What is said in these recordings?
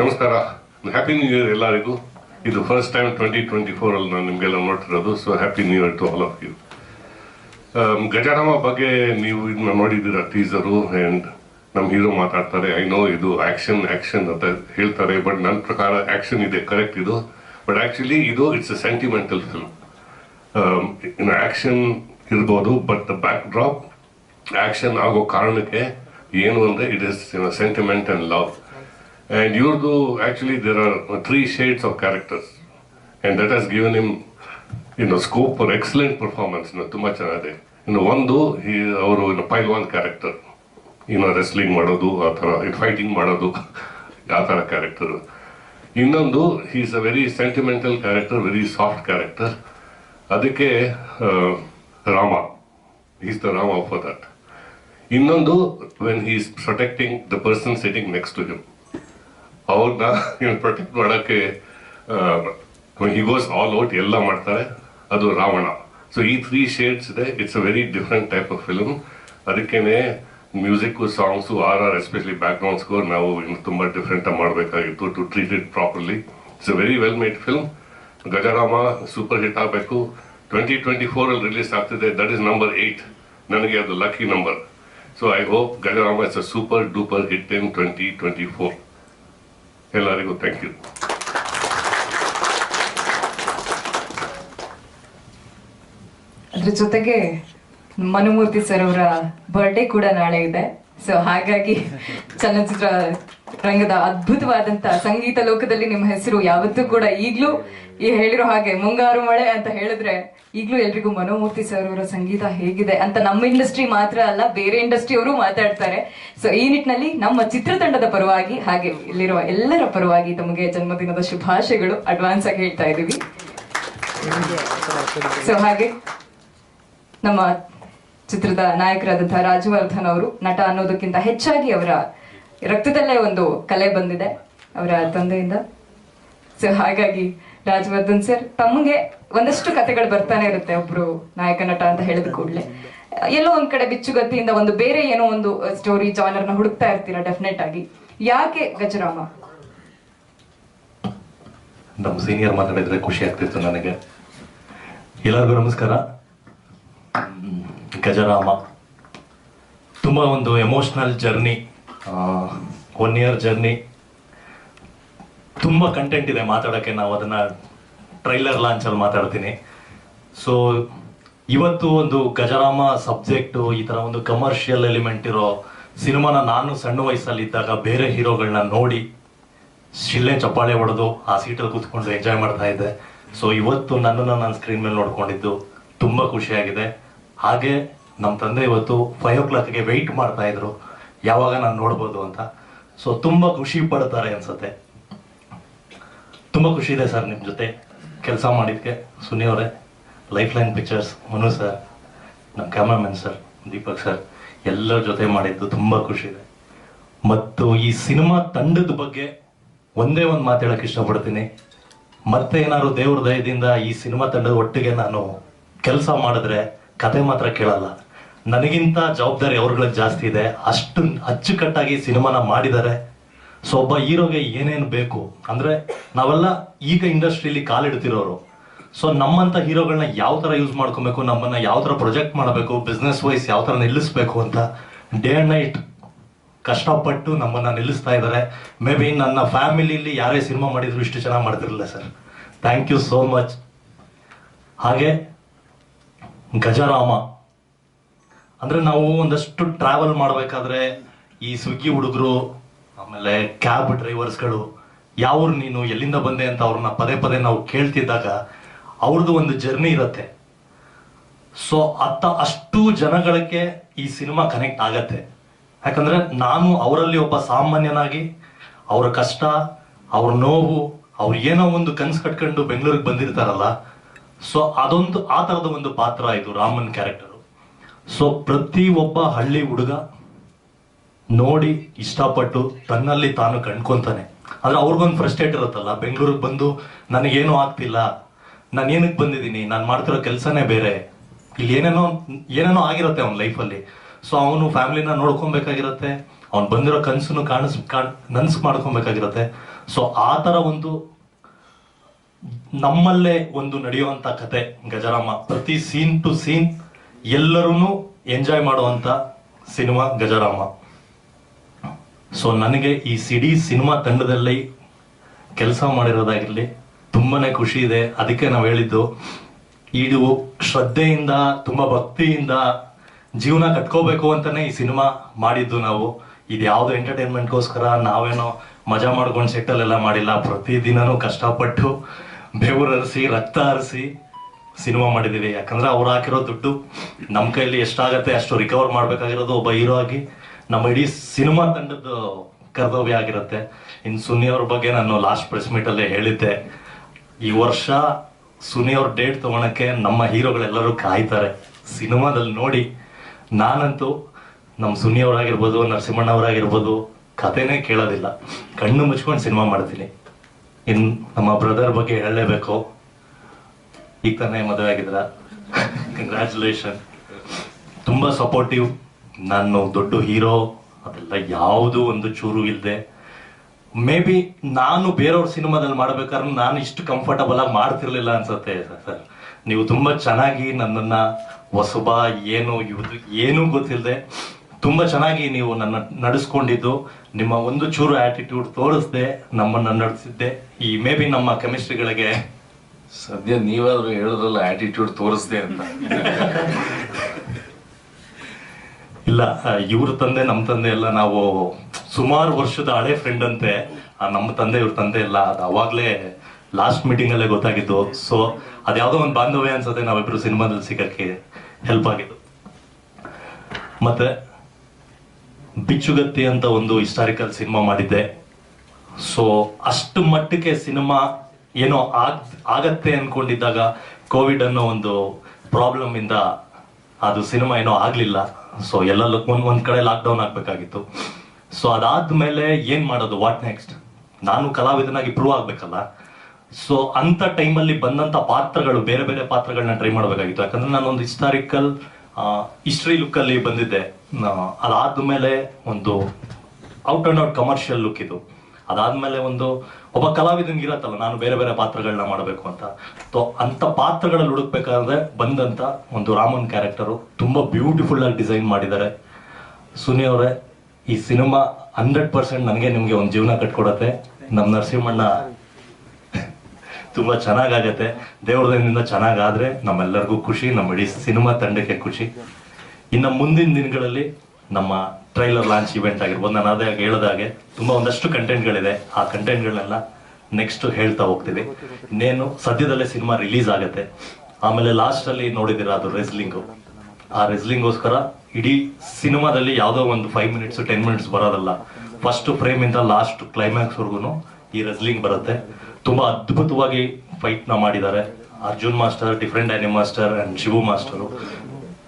ನಮಸ್ಕಾರ. Happy new year ಎಲ್ಲರಿಗೂ. ಇದು first time twenty twenty four ಅಲ್ಲಿ ನಾನು ನಿಮಗೆಲ್ಲ ನೋಡ್ತಿರೋದು so happy new year to all of you Gajarama ಬಗ್ಗೆ ನೀವು ಇದನ್ನ ನೋಡಿದ್ದೀರಾ ಟೀಸರು ಆ್ಯಂಡ್ ನಮ್ಮ ಹೀರೋ ಮಾತಾಡ್ತಾರೆ ಐ ನೋ ಇದು ಆಕ್ಷನ್ ಆಕ್ಷನ್ ಅಂತ ಹೇಳ್ತಾರೆ ಬಟ್ ನನ್ನ ಪ್ರಕಾರ ಆಕ್ಷನ್ ಇದೆ ಕರೆಕ್ಟ್ ಇದು. ಬಟ್ ಆಕ್ಚುಲಿ ಇದು ಇಟ್ಸ್ ಅ ಸೆಂಟಿಮೆಂಟಲ್ ಫಿಲ್ಮ್ ಇನ್ನು ಆಕ್ಷನ್ ಇರ್ಬೋದು but the backdrop action ಆಗೋ ಕಾರಣಕ್ಕೆ ಏನು ಅಂದರೆ it is sentiment and love and ಇವ್ರದ್ದು actually there are three shades of characters and that has given him ಇನ್ನು ಸ್ಕೋಪ್ ಫಾರ್ ಎಕ್ಸಲೆಂಟ್ ಪರ್ಫಾರ್ಮೆನ್ಸ್ ತುಂಬ ಚೆನ್ನಾಗಿದೆ ಇನ್ನು ಒಂದು ಈ- ಅವರು ಇನ್ನು ಪೈಲ್ವಾನ್ ಕ್ಯಾರೆಕ್ಟರ್ ಇನ್ನು ರೆಸ್ಲಿಂಗ್ ಮಾಡೋದು, ಆ ಥರ ಫೈಟಿಂಗ್ ಮಾಡೋದು, ಆ ಥರ ಕ್ಯಾರೆಕ್ಟರ್ ಇನ್ನೊಂದು is a very sentimental character very soft character ಅದಕ್ಕೆ Rama. Is the Rama for that ಇನ್ನೊಂದು when he is protecting the person sitting next to him ಅವ್ರನ್ನ ಇವ್ನು ಪ್ರೊಟೆಕ್ಟ್ ಮಾಡೋಕ್ಕೆ ಹಿ ಆಲ್ ಔಟ್ ಎಲ್ಲ ಮಾಡ್ತಾರೆ. ಅದು ರಾವಣ. ಸೊ ಈ ತ್ರೀ ಶೇಡ್ಸ್ ಇದೆ. It's a very different type of film ಅದಕ್ಕೇನೆ music songs R R especially background score ನಾವು ಇನ್ನು ತುಂಬ ಡಿಫ್ರೆಂಟಾಗಿ ಮಾಡಬೇಕಾಗಿತ್ತು to treat it properly it's a very well made film Gajarama super hit ಆಗಬೇಕು. ಟ್ವೆಂಟಿ ಟ್ವೆಂಟಿ ಫೋರ್ ಅಲ್ಲಿ release ಆಗ್ತಿದೆ. That is number eight ನನಗೆ ಅದು lucky number so I hope Gajarama it's a super duper hit in twenty twenty four ಎಲ್ಲರಿಗೂ thank you ಅದ್ರ ಜೊತೆಗೆ Manumurthy sir ಅವರ birthday ಕೂಡ ನಾಳೆ ಇದೆ. ಸೊ ಹಾಗಾಗಿ ಚಲನಚಿತ್ರ ರಂಗದ ಅದ್ಭುತವಾದಂತ ಸಂಗೀತ ಲೋಕದಲ್ಲಿ ನಿಮ್ಮ ಹೆಸರು ಯಾವತ್ತೂ ಕೂಡ ಈಗ್ಲೂ ಈ ಹೇಳಿರೋ ಹಾಗೆ ಮುಂಗಾರು ಮಳೆ ಅಂತ ಹೇಳಿದ್ರೆ ಈಗ್ಲೂ ಎಲ್ರಿಗೂ ಮನೋಮೂರ್ತಿ ಸರ್ ಅವರ ಸಂಗೀತ ಹೇಗಿದೆ ಅಂತ ನಮ್ಮ ಇಂಡಸ್ಟ್ರಿ ಮಾತ್ರ ಅಲ್ಲ, ಬೇರೆ ಇಂಡಸ್ಟ್ರಿ ಅವರು ಮಾತಾಡ್ತಾರೆ. ಸೊ ಈ ನಿಟ್ಟಿನಲ್ಲಿ ನಮ್ಮ ಚಿತ್ರತಂಡದ ಪರವಾಗಿ ಹಾಗೆ ಇಲ್ಲಿರುವ ಎಲ್ಲರ ಪರವಾಗಿ ತಮಗೆ ಜನ್ಮದಿನದ ಶುಭಾಶಯಗಳು ಅಡ್ವಾನ್ಸ್ ಆಗಿ ಹೇಳ್ತಾ ಇದೀವಿ ಸೊ ಹಾಗೆ ನಮ್ಮ ಚಿತ್ರದ ನಾಯಕರಾದಂತಹ ರಾಜವರ್ಧನ್ ಅವರು ನಟ ಅನ್ನೋದಕ್ಕಿಂತ ಹೆಚ್ಚಾಗಿ ಅವರ ರಕ್ತದಲ್ಲೇ ಒಂದು ಕಲೆ ಬಂದಿದೆ ಅವರ ತಂದೆಯಿಂದ. ಸೊ ಹಾಗಾಗಿ ರಾಜವರ್ಧನ್ ಸರ್, ತಮಗೆ ಒಂದಷ್ಟು ಕತೆಗಳು ಬರ್ತಾನೆ ಇರುತ್ತೆ ಒಬ್ರು ನಾಯಕ ನಟ ಅಂತ ಹೇಳಿದ ಕೂಡಲೇ. ಎಲ್ಲೋ ಒಂದ್ ಕಡೆ ಬಿಚ್ಚುಗತ್ತಿಯಿಂದ ಒಂದು ಬೇರೆ ಏನೋ ಒಂದು ಸ್ಟೋರಿ ಜಾನರ್ನ ಹುಡುಕ್ತಾ ಇರ್ತೀರಾ ಡೆಫಿನೆಟ್ ಆಗಿ. ಯಾಕೆ ಗಜರಾಮ? ನಮ್ಮ ಸೀನಿಯರ್ ಮಾತಾಡಿದ್ರೆ ಖುಷಿ ಆಗ್ತಿತ್ತು ನನಗೆ. ಎಲ್ಲರಿಗೂ ನಮಸ್ಕಾರ. ಗಜರಾಮ. ತುಂಬ ಒಂದು emotional journey one year journey ತುಂಬ ಕಂಟೆಂಟ್ ಇದೆ ಮಾತಾಡೋಕ್ಕೆ ನಾವು ಅದನ್ನ ಟ್ರೈಲರ್ ಲಾಂಚಲ್ಲಿ ಮಾತಾಡ್ತೀನಿ. ಸೊ ಇವತ್ತು ಒಂದು ಗಜರಾಮ ಸಬ್ಜೆಕ್ಟು ಈ ಥರ ಒಂದು ಕಮರ್ಷಿಯಲ್ ಎಲಿಮೆಂಟ್ ಇರೋ ಸಿನಿಮಾನ ನಾನು ಸಣ್ಣ ವಯಸ್ಸಲ್ಲಿ ಇದ್ದಾಗ ಬೇರೆ ಹೀರೋಗಳನ್ನ ನೋಡಿ ಶಿಲ್ಲೆ ಚಪ್ಪಾಳೆ ಹೊಡೆದು ಆ ಸೀಟಲ್ಲಿ ಕೂತ್ಕೊಂಡು ಎಂಜಾಯ್ ಮಾಡ್ತಾ ಇದ್ದೆ. ಸೊ ಇವತ್ತು ನನ್ನನ್ನು ನಾನು ಸ್ಕ್ರೀನ್ ಮೇಲೆ ನೋಡ್ಕೊಂಡಿದ್ದು ತುಂಬ ಖುಷಿಯಾಗಿದೆ. ಹಾಗೆ ನಮ್ಮ ತಂದೆ ಇವತ್ತು ಫೈವ್ ಓ ಕ್ಲಾಕ್ಗೆ ವೆಯ್ಟ್ ಮಾಡ್ತಾ ಇದ್ರು. ಯಾವಾಗ ನಾನು ನೋಡ್ಬೋದು ಅಂತ. ಸೊ ತುಂಬ ಖುಷಿ ಪಡ್ತಾರೆ ಅನ್ಸುತ್ತೆ. ತುಂಬ ಖುಷಿ ಇದೆ ಸರ್ ನಿಮ್ಮ ಜೊತೆ ಕೆಲಸ ಮಾಡಿದ್ದಕ್ಕೆ ಸುನಿ ಅವರೇ life line pictures Manu sir ನಮ್ಮ ಕ್ಯಾಮ್ರಾಮನ್ ಸರ್, ದೀಪಕ್ ಸರ್, ಎಲ್ಲರ ಜೊತೆ ಮಾಡಿದ್ದು ತುಂಬ ಖುಷಿ ಇದೆ. ಮತ್ತು ಈ ಸಿನಿಮಾ ತಂಡದ ಬಗ್ಗೆ ಒಂದೇ ಒಂದು ಮಾತು ಹೇಳಕ್ಕೆ ಇಷ್ಟಪಡ್ತೀನಿ. ಮತ್ತೆ ಏನಾದ್ರು ದೇವ್ರ ದಯದಿಂದ ಈ ಸಿನಿಮಾ ತಂಡದ ಒಟ್ಟಿಗೆ ನಾನು ಕೆಲಸ ಮಾಡಿದ್ರೆ ಕತೆ ಮಾತ್ರ ಕೇಳಲ್ಲ. ನನಗಿಂತ ಜವಾಬ್ದಾರಿ ಅವ್ರಗಳಿಗೆ ಜಾಸ್ತಿ ಇದೆ. ಅಷ್ಟು ಅಚ್ಚುಕಟ್ಟಾಗಿ ಸಿನಿಮಾನ ಮಾಡಿದ್ದಾರೆ. ಸೊ ಒಬ್ಬ ಹೀರೋಗೆ ಏನೇನು ಬೇಕು? ಅಂದ್ರೆ ನಾವೆಲ್ಲ ಈಗ ಇಂಡಸ್ಟ್ರಿಯಲ್ಲಿ ಕಾಲಿಡ್ತಿರೋರು ಸೊ ನಮ್ಮಂತ ಹೀರೋಗಳನ್ನ ಯಾವ ತರ ಯೂಸ್ ಮಾಡ್ಕೊಬೇಕು? ನಮ್ಮನ್ನ ಯಾವ ತರ ಪ್ರೊಜೆಕ್ಟ್ ಮಾಡಬೇಕು? ಬಿಸ್ನೆಸ್ ವೈಸ್ ಯಾವ ತರ ನಿಲ್ಲಿಸ್ಬೇಕು ಅಂತ ಡೇ ಅಂಡ್ ನೈಟ್ ಕಷ್ಟಪಟ್ಟು ನಮ್ಮನ್ನ ನಿಲ್ಲಿಸ್ತಾ ಇದ್ದಾರೆ. ಮೇ ಬಿ ನನ್ನ ಫ್ಯಾಮಿಲಿಯಲ್ಲಿ ಯಾರೇ ಸಿನಿಮಾ ಮಾಡಿದ್ರು ಇಷ್ಟು ಚೆನ್ನಾಗಿ ಮಾಡ್ತಿರಲಿಲ್ಲ sir. Thank you so much ಹಾಗೆ ಗಜರಾಮ ಅಂದ್ರೆ ನಾವು ಒಂದಷ್ಟು ಟ್ರಾವೆಲ್ ಮಾಡಬೇಕಾದ್ರೆ ಈ ಸ್ವಿಗ್ಗಿ ಹುಡುಗರು, ಆಮೇಲೆ ಕ್ಯಾಬ್ ಡ್ರೈವರ್ಸ್ಗಳು ಯಾವ್ರು ನೀನು, ಎಲ್ಲಿಂದ ಬಂದೆ ಅಂತ ಅವ್ರನ್ನ ಪದೇ ಪದೇ ನಾವು ಕೇಳ್ತಿದ್ದಾಗ ಅವ್ರದ್ದು ಒಂದು ಜರ್ನಿ ಇರುತ್ತೆ. ಸೊ ಅತ್ತ ಅಷ್ಟು ಜನಗಳಿಗೆ ಈ ಸಿನಿಮಾ ಕನೆಕ್ಟ್ ಆಗತ್ತೆ. ಯಾಕಂದ್ರೆ ನಾನು ಅವರಲ್ಲಿ ಒಬ್ಬ ಸಾಮಾನ್ಯನಾಗಿ, ಅವರ ಕಷ್ಟ, ಅವ್ರ ನೋವು, ಅವ್ರು ಏನೋ ಒಂದು ಕನ್ಸು ಕಟ್ಕೊಂಡು ಬೆಂಗಳೂರಿಗೆ ಬಂದಿರ್ತಾರಲ್ಲ, ಸೊ ಅದೊಂದು, ಆ ತರದ ಒಂದು ಪಾತ್ರ ಇದು ರಾಮನ್ ಕ್ಯಾರೆಕ್ಟರು ಸೊ ಪ್ರತಿ ಒಬ್ಬ ಹಳ್ಳಿ ಹುಡುಗ ನೋಡಿ ಇಷ್ಟಪಟ್ಟು ತನ್ನಲ್ಲಿ ತಾನು ಕಂಡ್ಕೊಂತಾನೆ. ಆದ್ರೆ ಅವ್ರಿಗೊಂದು ಫ್ರಸ್ಟ್ರೇಟ್ ಇರುತ್ತಲ್ಲ, ಬೆಂಗಳೂರಿಗೆ ಬಂದು ನನಗೇನು ಆಗ್ತಿಲ್ಲ, ನಾನು ಏನಕ್ಕೆ ಬಂದಿದ್ದೀನಿ, ನಾನು ಮಾಡ್ತಿರೋ ಕೆಲಸನೇ ಬೇರೆ, ಇಲ್ಲಿ ಏನೇನೋ ಏನೇನೋ ಆಗಿರುತ್ತೆ ಅವನ ಲೈಫಲ್ಲಿ ಸೊ ಅವನು ಫ್ಯಾಮಿಲಿನ ನೋಡ್ಕೊಬೇಕಾಗಿರತ್ತೆ, ಅವ್ನು ಬಂದಿರೋ ಕನಸನ್ನು ಕಾಣಿಸ್, ಕಾಣ್ ನನ್ಸ್ ಮಾಡ್ಕೊಬೇಕಾಗಿರುತ್ತೆ. ಸೊ ಆ ಥರ ಒಂದು ನಮ್ಮಲ್ಲೇ ಒಂದು ನಡೆಯುವಂಥ ಕತೆ, ಗಜರಾಮ. ಪ್ರತಿ ಸೀನ್ ಟು ಸೀನ್ ಎಲ್ಲರೂ ಎಂಜಾಯ್ ಮಾಡುವಂತ ಸಿನಿಮಾ ಗಜರಾಮ. ಸೊ, ನನಗೆ ಈ ಸಿಡಿ ಸಿನಿಮಾ ತಂಡದಲ್ಲಿ ಕೆಲಸ ಮಾಡಿರೋದಾಗಿರಲಿ, ತುಂಬಾನೇ ಖುಷಿ ಇದೆ. ಅದಕ್ಕೆ ನಾವು ಹೇಳಿದ್ದು ಇದು ಶ್ರದ್ಧೆಯಿಂದ, ತುಂಬಾ ಭಕ್ತಿಯಿಂದ ಜೀವನ ಕಟ್ಕೋಬೇಕು ಅಂತಾನೆ ಈ ಸಿನಿಮಾ ಮಾಡಿದ್ದು ನಾವು. ಇದು ಯಾವುದು ಎಂಟರ್ಟೈನ್ಮೆಂಟ್ಗೋಸ್ಕರ ನಾವೇನೋ ಮಜಾ ಮಾಡ್ಕೊಂಡು ಸೆಟ್ಟಲ್ಲೆಲ್ಲ ಮಾಡಿಲ್ಲ. ಪ್ರತಿದಿನನೂ ಕಷ್ಟಪಟ್ಟು ಬೆವರರಿಸಿ, ರಕ್ತ ಹರಿಸಿ ಸಿನಿಮಾ ಮಾಡಿದೀವಿ. ಯಾಕಂದ್ರೆ ಅವ್ರು ಹಾಕಿರೋ ದುಡ್ಡು ನಮ್ಮ ಕೈಯಲ್ಲಿ ಎಷ್ಟಾಗತ್ತೆ, ಅಷ್ಟು ರಿಕವರ್ ಮಾಡ್ಬೇಕಾಗಿರೋದು ಒಬ್ಬ ಹೀರೋ ಆಗಿ ನಮ್ಮ ಇಡೀ ಸಿನಿಮಾ ತಂಡದ ಕರ್ತವ್ಯ ಆಗಿರುತ್ತೆ. ಇನ್ ಸುನಿ ಅವ್ರ ಬಗ್ಗೆ ನಾನು ಲಾಸ್ಟ್ ಪ್ರೆಸ್ ಮೀಟ್ ಅಲ್ಲೇ ಹೇಳಿದ್ದೆ. ಈ ವರ್ಷ ಸುನಿ ಅವ್ರ ಡೇಟ್ ತಗೊಳಕ್ಕೆ ನಮ್ಮ ಹೀರೋಗಳೆಲ್ಲರೂ ಕಾಯ್ತಾರೆ. ಸಿನಿಮಾದಲ್ಲಿ ನೋಡಿ, ನಾನಂತೂ ನಮ್ಮ ಸುನಿ ಅವರಾಗಿರ್ಬೋದು, ನರಸಿಂಹಣ್ಣ ಅವರಾಗಿರ್ಬೋದು ಕಥೆನೇ ಕೇಳೋದಿಲ್ಲ. ಕಣ್ಣು ಮುಚ್ಕೊಂಡು ಸಿನಿಮಾ ಮಾಡ್ತೀನಿ. ಇನ್ ನಮ್ಮ ಬ್ರದರ್ ಬಗ್ಗೆ ಹೇಳಲೇಬೇಕು. ಈಗ ತಾನೇ ಮದುವೆ ಆಗಿದ್ರ ಕಂಗ್ರ್ಯಾಚುಲೇಷನ್ ತುಂಬಾ ಸಪೋರ್ಟಿವ್ ನಾನು ದೊಡ್ಡ ಹೀರೋ ಅದೆಲ್ಲ ಯಾವುದು ಒಂದು ಚೂರು ಇಲ್ಲದೆ ಮೇ ಬಿ ನಾನು ಬೇರೆಯವ್ರ ಸಿನಿಮಾದಲ್ಲಿ ಮಾಡ್ಬೇಕಾದ್ರೆ ನಾನು ಇಷ್ಟು ಕಂಫರ್ಟಬಲ್ ಆಗಿ ಮಾಡ್ತಿರ್ಲಿಲ್ಲ ಅನ್ಸುತ್ತೆ ಸರ್ ನೀವು ತುಂಬಾ ಚೆನ್ನಾಗಿ ನನ್ನನ್ನ ಹೊಸಬ, ಏನು, ಇವುದು, ಏನೂ ಗೊತ್ತಿಲ್ಲದೆ ತುಂಬಾ ಚೆನ್ನಾಗಿ ನೀವು ನನ್ನ ನಡೆಸ್ಕೊಂಡಿದ್ದು. ನಿಮ್ಮ ಒಂದು ಚೂರು ಆಟಿಟ್ಯೂಡ್ ತೋರಿಸ್ದೆ, ನಮ್ಮನ್ನ ನಡೆಸಿದ್ದೆ. ಈ ಮೇ ಬಿ ನಮ್ಮ ಕೆಮಿಸ್ಟ್ರಿಗಳಿಗೆ ಸದ್ಯ ನೀವಾದ್ರೂ ಹೇಳಿದ್ರಲ್ಲ ಆಟಿಟ್ಯೂಡ್ ತೋರಿಸ್ದೆ ಅಂತ. ಇಲ್ಲ ಇವ್ರ ತಂದೆ ನಮ್ಮ ತಂದೆ ಎಲ್ಲ ನಾವು ಸುಮಾರು ವರ್ಷದ ಹಳೆ ಫ್ರೆಂಡ್ ಅಂತೆ. ನಮ್ಮ ತಂದೆ, ಇವ್ರ ತಂದೆ ಎಲ್ಲ ಅದು ಅವಾಗಲೇ ಲಾಸ್ಟ್ ಮೀಟಿಂಗ್ ಅಲ್ಲೇ ಗೊತ್ತಾಗಿದ್ದು. ಸೊ ಅದ್ಯಾವುದೋ ಒಂದು ಬಾಂಧವ್ಯ ಅನ್ಸುತ್ತೆ ನಾವಿಬ್ರು ಸಿನಿಮಾದಲ್ಲಿ ಸಿಗಕ್ಕೆ ಹೆಲ್ಪ್ ಆಗಿದ್ದು. ಮತ್ತೆ, ಬಿಚ್ಚುಗತ್ತಿ ಅಂತ ಒಂದು ಹಿಸ್ಟಾರಿಕಲ್ ಸಿನಿಮಾ ಮಾಡಿದ್ದೆ. ಸೊ ಅಷ್ಟು ಮಟ್ಟಕ್ಕೆ ಸಿನಿಮಾ ಏನೋ ಆಗ್, ಆಗತ್ತೆ ಅನ್ಕೊಂಡಿದ್ದಾಗ ಕೋವಿಡ್ ಅನ್ನೋ ಒಂದು ಪ್ರಾಬ್ಲಮ್ ಇಂದ ಅದು ಸಿನಿಮಾ ಏನೋ ಆಗ್ಲಿಲ್ಲ. ಸೊ ಎಲ್ಲ ಒಂದ್ ಒಂದ್ ಕಡೆ ಲಾಕ್ ಡೌನ್ ಆಗ್ಬೇಕಾಗಿತ್ತು. ಸೊ ಅದಾದ್ಮೇಲೆ ಏನ್ ಮಾಡೋದು? ವಾಟ್ ನೆಕ್ಸ್ಟ್ ನಾನು ಕಲಾವಿದನಾಗಿ ಪ್ರೂವ್ ಆಗ್ಬೇಕಲ್ಲ. ಸೊ ಅಂತ ಟೈಮಲ್ಲಿ ಬಂದಂತ ಪಾತ್ರಗಳು, ಬೇರೆ ಬೇರೆ ಪಾತ್ರಗಳನ್ನ ಟ್ರೈ ಮಾಡಬೇಕಾಗಿತ್ತು. ಯಾಕಂದ್ರೆ ನಾನು ಒಂದು ಹಿಸ್ಟಾರಿಕಲ್ ಹಿಸ್ಟ್ರಿ ಲುಕ್ ಅಲ್ಲಿ ಬಂದಿದ್ದೆ. ಅದಾದ್ಮೇಲೆ ಒಂದು out and out commercial look ಇದು. ಅದಾದ್ಮೇಲೆ ಒಂದು ಒಬ್ಬ ಕಲಾವಿದಂಗೆ ಇರತ್ತಲ್ಲ, ನಾನು ಬೇರೆ ಬೇರೆ ಪಾತ್ರಗಳನ್ನ ಮಾಡಬೇಕು ಅಂತ. ಸೊ ಅಂತ ಪಾತ್ರಗಳಲ್ಲಿ ಹುಡುಕ್ಬೇಕಾದ್ರೆ ಬಂದಂತ ಒಂದು ರಾಮನ್ ಕ್ಯಾರೆಕ್ಟರು ತುಂಬಾ ಬ್ಯೂಟಿಫುಲ್ ಆಗಿ ಡಿಸೈನ್ ಮಾಡಿದ್ದಾರೆ. ಸುನಿ ಅವರೇ, ಈ ಸಿನಿಮಾ ಹಂಡ್ರೆಡ್ ಪರ್ಸೆಂಟ್ ನನಗೆ ನಿಮಗೆ ಒಂದು ಜೀವನ ಕಟ್ಕೊಡತ್ತೆ. ನಮ್ಮ ನರಸಿಂಹಣ್ಣ ತುಂಬಾ ಚೆನ್ನಾಗಾಗತ್ತೆ. ದೇವ್ರದಿಂದ ಚೆನ್ನಾಗಾದ್ರೆ ನಮ್ಮೆಲ್ಲರಿಗೂ ಖುಷಿ, ನಮ್ಮ ಇಡೀ ಸಿನಿಮಾ ತಂಡಕ್ಕೆ ಖುಷಿ. ಇನ್ನು ಮುಂದಿನ ದಿನಗಳಲ್ಲಿ ನಮ್ಮ ಟ್ರೈಲರ್ ಲಾಂಚ್ ಇವೆಂಟ್ ಆಗಿರ್ಬೋದು. ನಾನು ಅದೇ ಹೇಳಿದಾಗೆ ತುಂಬ ಒಂದಷ್ಟು ಕಂಟೆಂಟ್ಗಳಿದೆ ಆ ಕಂಟೆಂಟ್ಗಳನ್ನೆಲ್ಲ ನೆಕ್ಸ್ಟ್ ಹೇಳ್ತಾ ಹೋಗ್ತೀವಿ ಇನ್ನೇನು ಸದ್ಯದಲ್ಲೇ ಸಿನಿಮಾ ರಿಲೀಸ್ ಆಗುತ್ತೆ. ಆಮೇಲೆ ಲಾಸ್ಟ್ ಅಲ್ಲಿ ನೋಡಿದಿರ ಅದು ರೆಸ್ಲಿಂಗು ಆ ರೆಸ್ಲಿಂಗೋಸ್ಕರ ಇಡೀ ಸಿನಿಮಾದಲ್ಲಿ ಯಾವುದೋ ಒಂದು ಫೈವ್ ಮಿನಿಟ್ಸ್ ಟೆನ್ ಮಿನಿಟ್ಸ್ ಬರೋದಲ್ಲ. ಫಸ್ಟ್ ಫ್ರೇಮ್ ಇಂದ ಲಾಸ್ಟ್ ಕ್ಲೈಮ್ಯಾಕ್ಸ್ ವರ್ಗುನು ಈ ರೆಸ್ಲಿಂಗ್ ಬರುತ್ತೆ. ತುಂಬಾ ಅದ್ಭುತವಾಗಿ ಫೈಟ್ನ ಮಾಡಿದ್ದಾರೆ. Arjun master different Ani master and Shivu master.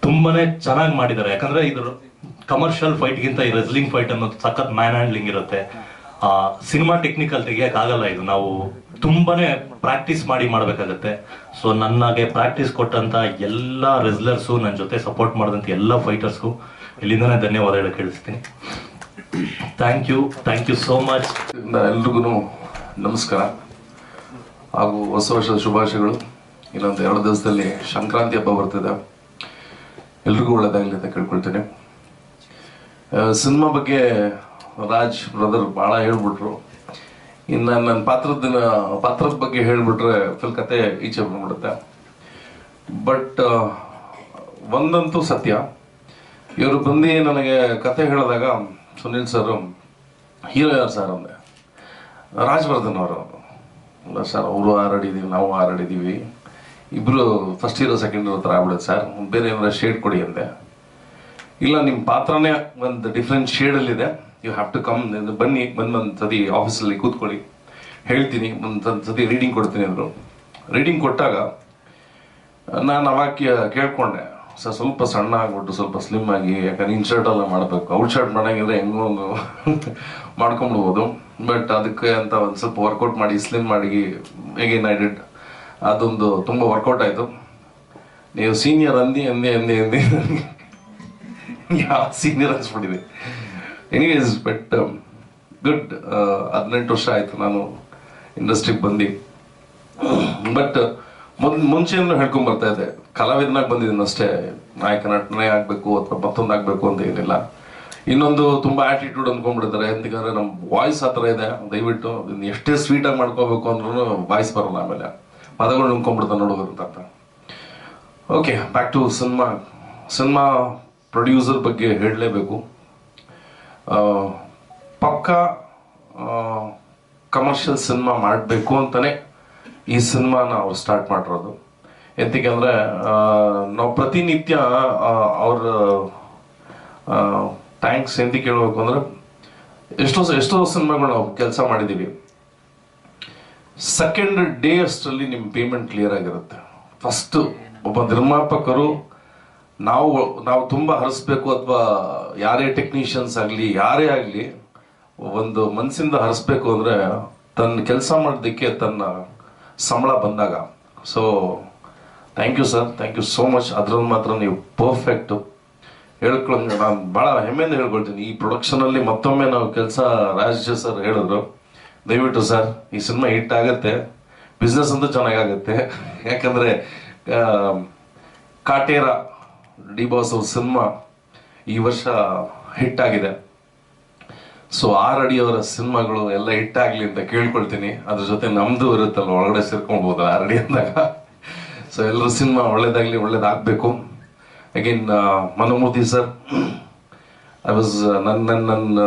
ತುಂಬಾನೇ ಚೆನ್ನಾಗಿ ಮಾಡಿದ್ದಾರೆ. ಯಾಕಂದ್ರೆ ಇದು ಕಮರ್ಷಿಯಲ್ ಫೈಟ್ ಗಿಂತ ಈ ರೆಸ್ಲಿಂಗ್ ಫೈಟ್ ಅನ್ನೋದು ಸಖತ್ ಮ್ಯಾನ್ ಹ್ಯಾಂಡ್ಲಿಂಗ್ ಇರುತ್ತೆ ಸಿನಿಮಾ ಟೆಕ್ನಿಕಲ್ ತೆಗಿಯಕ್ ಆಗಲ್ಲ ಇದು. ನಾವು ತುಂಬಾನೇ ಪ್ರಾಕ್ಟೀಸ್ ಮಾಡಿ ಮಾಡಬೇಕಾಗತ್ತೆ. ಸೊ ನನಗೆ ಪ್ರಾಕ್ಟೀಸ್ ಕೊಟ್ಟಂತ ಎಲ್ಲ ರೆಸ್ಲರ್ಸು ನನ್ನ ಜೊತೆ ಸಪೋರ್ಟ್ ಮಾಡಿದಂತ ಎಲ್ಲ ಫೈಟರ್ಸ್ಗೂ ಇಲ್ಲಿಂದನೇ ಧನ್ಯವಾದ ಹೇಳಕ್ ಕೇಳಿಸ್ತೀನಿ. Thank you thank you so much ಎಲ್ರಿಗೂ ನಮಸ್ಕಾರ. ಹಾಗೂ ಹೊಸ ವರ್ಷದ ಶುಭಾಶಯಗಳು. ಇನ್ನೊಂದು ಎರಡು ದಿವಸದಲ್ಲಿ ಸಂಕ್ರಾಂತಿ ಹಬ್ಬ ಬರ್ತಿದೆ. ಎಲ್ರಿಗೂ ಒಳ್ಳೇದಾಗಲಿ ಅಂತ ಕೇಳ್ಕೊಳ್ತೇನೆ. ಸಿನಿಮಾ ಬಗ್ಗೆ ರಾಜ್ ಬ್ರದರ್ ಭಾಳ ಹೇಳ್ಬಿಟ್ರು. ಇನ್ನು ನನ್ನ ಪಾತ್ರದ ಪಾತ್ರದ ಬಗ್ಗೆ ಹೇಳಿಬಿಟ್ರೆ ಫುಲ್ ಕತೆ ಈಚೆ ಬಂದ್ಬಿಡುತ್ತೆ. ಬಟ್ ಒಂದಂತೂ ಸತ್ಯ. ಇವರು ಬಂದು ನನಗೆ ಕತೆ ಹೇಳಿದಾಗ ಸುನಿಲ್ ಸರ್ ಹೀರೋ ಯಾರು ಸರ್ ಅಂದೆ. ರಾಜವರ್ಧನ್ ಅವರು. ಇಲ್ಲ ಸರ್ ಅವರು ಹಾರಾಡಿದೀವಿ, ನಾವು ಹಾರಾಡಿದೀವಿ. ಇಬ್ರು ಫಸ್ಟ್ ಹೀರೋ ಸೆಕೆಂಡ್ ಹೀರೋ ಥರ ಆಗ್ಬಿಡುತ್ತೆ ಸರ್ ಬೇರೆ ಏನಾರ ಶೇಡ್ ಕೊಡಿ ಅಂದೆ. ಇಲ್ಲ ನಿಮ್ಮ ಪಾತ್ರನೇ ಒಂದು ಡಿಫ್ರೆಂಟ್ ಶೇಡಲ್ಲಿದೆ ಯು ಹ್ಯಾವ್ ಟು ಕಮ್ ಬನ್ನಿ, ಬಂದು ಒಂದು ಸತಿ ಆಫೀಸಲ್ಲಿ ಕೂತ್ಕೊಳ್ಳಿ. ಹೇಳ್ತೀನಿ, ಒಂದು ರೀಡಿಂಗ್ ಕೊಡ್ತೀನಿ ಅಂದರು. ರೀಡಿಂಗ್ ಕೊಟ್ಟಾಗ, ನಾನು ಅವಾಗ ಕೇಳ್ಕೊಂಡೆ. ಸರ್ ಸ್ವಲ್ಪ ಸಣ್ಣ ಆಗ್ಬಿಟ್ಟು, ಸ್ವಲ್ಪ ಸ್ಲಿಮ್ ಆಗಿ, ಯಾಕಂದ್ರೆ ಇನ್ಶರ್ಟ್ ಎಲ್ಲ ಮಾಡಬೇಕು. ಔಟ್ ಶರ್ಟ್ ಮಾಡಂಗಿದ್ರೆ ಹೆಂಗೋ ಒಂದು ಮಾಡ್ಕೊಂಬಿಡ್ಬೋದು ಬಟ್ ಅದಕ್ಕೆ ಅಂತ ಒಂದು ಸ್ವಲ್ಪ ವರ್ಕೌಟ್ ಮಾಡಿ ಸ್ಲಿಮ್ ಮಾಡಿ ಎಗೇನ್ ಐ ಡಿಡ್ ಅದೊಂದು ತುಂಬ ವರ್ಕೌಟ್ ಆಯಿತು. ನೀವು ಸೀನಿಯರ್ ಅಂದಿ ಅಂದಿ ಅಂದಿ ಅಂದಿ. ಯಾ ಸೀನಿಯರ್ ಅನ್ಸ್ಬಿಟ್ಟಿದೆ ಎನಿವೇಸ್ ಬಟ್ ಗುಡ್ ಹದಿನೆಂಟು ವರ್ಷ ಆಯಿತು ನಾನು ಇಂಡಸ್ಟ್ರಿಗೆ ಬಂದು. ಬಟ್ uh, ಮೊದಲು ಮುಂಚೆನೂ ಹೇಳ್ಕೊಂಬರ್ತಾ ಇದ್ದೆ. ಕಲಾವಿದನಾಗಿ ಬಂದಿದ್ದೀನಿ ಅಷ್ಟೇ. ನಾಯಕ ನಟನೆ ಆಗಬೇಕು ಅಥವಾ ಮತ್ತೊಂದು ಆಗಬೇಕು ಅಂತ ಏನಿಲ್ಲ. ಇನ್ನೊಂದು ತುಂಬ ಆ್ಯಟಿಟ್ಯೂಡ್ ಅಂದ್ಕೊಂಡ್ಬಿಡ್ತಾರೆ ಎಂತಕಂದ್ರೆ ನಮ್ಮ ವಾಯ್ಸ್ ಆ ಇದೆ. ದಯವಿಟ್ಟು ಎಷ್ಟೇ ಸ್ವೀಟಾಗಿ ಮಾಡ್ಕೋಬೇಕು ಅಂದ್ರೂ ವಾಯ್ಸ್ ಬರಲ್ಲ ಆಮೇಲೆ. ಪದಗಳು ನುಂಕೊಂಡ್ಬಿಡ್ತಾರೆ ನೋಡೋದು ಅಂತ. Okay back to cinema cinema producer ಬಗ್ಗೆ ಹೇಳಲೇಬೇಕು. ಪಕ್ಕ ಕಮರ್ಷಿಯಲ್ ಸಿನಿಮಾ ಮಾಡಬೇಕು ಅಂತಾನೆ ಈ ಸಿನಿಮಾನ ಅವ್ರು ಸ್ಟಾರ್ಟ್ ಮಾಡಿರೋದು. ಎಂತಕ್ಕೆಂದರೆ ನಾವು ಪ್ರತಿನಿತ್ಯ ಅವ್ರ ಥ್ಯಾಂಕ್ಸ್ ಎಂತಕ್ಕೆ ಕೇಳಬೇಕು ಅಂದ್ರೆ, ಎಷ್ಟೋ ಎಷ್ಟೋ ಸಿನಿಮಾಗಳು ನಾವು ಕೆಲಸ ಮಾಡಿದ್ದೀವಿ ಸೆಕೆಂಡ್ ಡೇ ಅಷ್ಟರಲ್ಲಿ ನಿಮ್ಮ ಪೇಮೆಂಟ್ ಕ್ಲಿಯರ್ ಆಗಿರುತ್ತೆ. ಫಸ್ಟ್ ಒಬ್ಬ ನಿರ್ಮಾಪಕರು ನಾವು ನಾವು ತುಂಬ ಹರಿಸ್ಬೇಕು ಅಥವಾ ಯಾರೇ ಟೆಕ್ನಿಷಿಯನ್ಸ್ ಆಗಲಿ, ಯಾರೇ ಆಗಲಿ, ಒಂದು ಮನಸ್ಸಿಂದ ಹರಿಸ್ಬೇಕು ಅಂದರೆ ತನ್ನ ಕೆಲಸ ಮಾಡೋದಕ್ಕೆ ತನ್ನ ಸಂಬಳ ಬಂದಾಗ. So thank you sir thank you so much ಅದ್ರಲ್ಲಿ ಮಾತ್ರ ನೀವು ಪರ್ಫೆಕ್ಟು ಹೇಳ್ಕೊಂಡ್ ನಾನು ಭಾಳ ಹೆಮ್ಮೆಯಿಂದ ಹೇಳ್ಕೊಳ್ತೀನಿ. ಈ ಪ್ರೊಡಕ್ಷನಲ್ಲಿ ಮತ್ತೊಮ್ಮೆ ನಾವು ಕೆಲಸ ರಾಜ್ ಸರ್ ಹೇಳಿದ್ರು. ದಯವಿಟ್ಟು ಸರ್ ಈ ಸಿನಿಮಾ ಹಿಟ್ ಆಗತ್ತೆ. ಬಿಸ್ನೆಸ್ ಅಂತೂ ಚೆನ್ನಾಗಾಗುತ್ತೆ. ಯಾಕಂದರೆ ಕಾಟೇರ ಡಿ ಬಾಸ್ ಅವ್ರ ಸಿನಿಮಾ ಈ ವರ್ಷ ಹಿಟ್ ಆಗಿದೆ. ಸೊ ಆರ್ ಅಡಿ ಅವರ ಸಿನಿಮಾಗಳು ಎಲ್ಲ ಹಿಟ್ ಆಗಲಿ ಅಂತ ಕೇಳ್ಕೊಳ್ತೀನಿ. ಅದ್ರ ಜೊತೆ ನಮ್ದು ಇರುತ್ತಲ್ಲ ಒಳಗಡೆ ಸೇರ್ಕೊಳ್ಬೋದು ಆರ್ ಅಡಿ ಅಂದಾಗ. ಸೊ ಎಲ್ಲರ ಸಿನಿಮಾ ಒಳ್ಳೇದಾಗ್ಲಿ, ಒಳ್ಳೇದಾಗ್ಬೇಕು. Again Manamurthy sir I was ನನ್ನ ನನ್ನ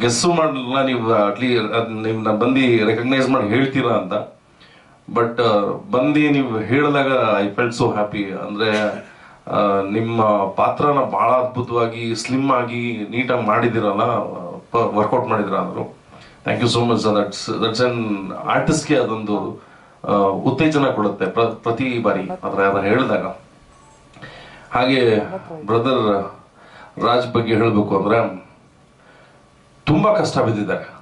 ಗೆಸ್ಸು ಮಾಡಲ್ಲ ನೀವು ಅಟ್ಲಿ ನೀವು ನಾನು ಬಂದು ರೆಕಗ್ನೈಸ್ ಮಾಡಿ ಹೇಳ್ತೀರಾ ಅಂತ. ಬಟ್ ಬಂದು ನೀವು ಹೇಳಿದಾಗ ಐ ಫೆಲ್ಟ್ ಸೋ ಹ್ಯಾಪಿ ಅಂದ್ರೆ ನಿಮ್ಮ ಪಾತ್ರನ ಬಹಳ ಅದ್ಭುತವಾಗಿ ಸ್ಲಿಮ್ ಆಗಿ ನೀಟಾಗಿ ಮಾಡಿದಿರಲ್ಲ ವರ್ಕೌಟ್ ಮಾಡಿದಿರ ಅಂದ್ರು. Thank you so much that's that's artist ಆರ್ಟಿಸ್ಟ್ಗೆ ಅದೊಂದು ಉತ್ತೇಜನ ಕೊಡುತ್ತೆ ಪ್ರ- ಪ್ರತಿ ಬಾರಿ. ಅದ್ರ ಅದನ್ನ ಹೇಳಿದಾಗ. ಹಾಗೆ ಬ್ರದರ್ ರಾಜ್ ಬಗ್ಗೆ ಹೇಳಬೇಕು ಅಂದ್ರೆ, ತುಂಬಾ ಕಷ್ಟ ಬಿದ್ದಿದ್ದಾರೆ.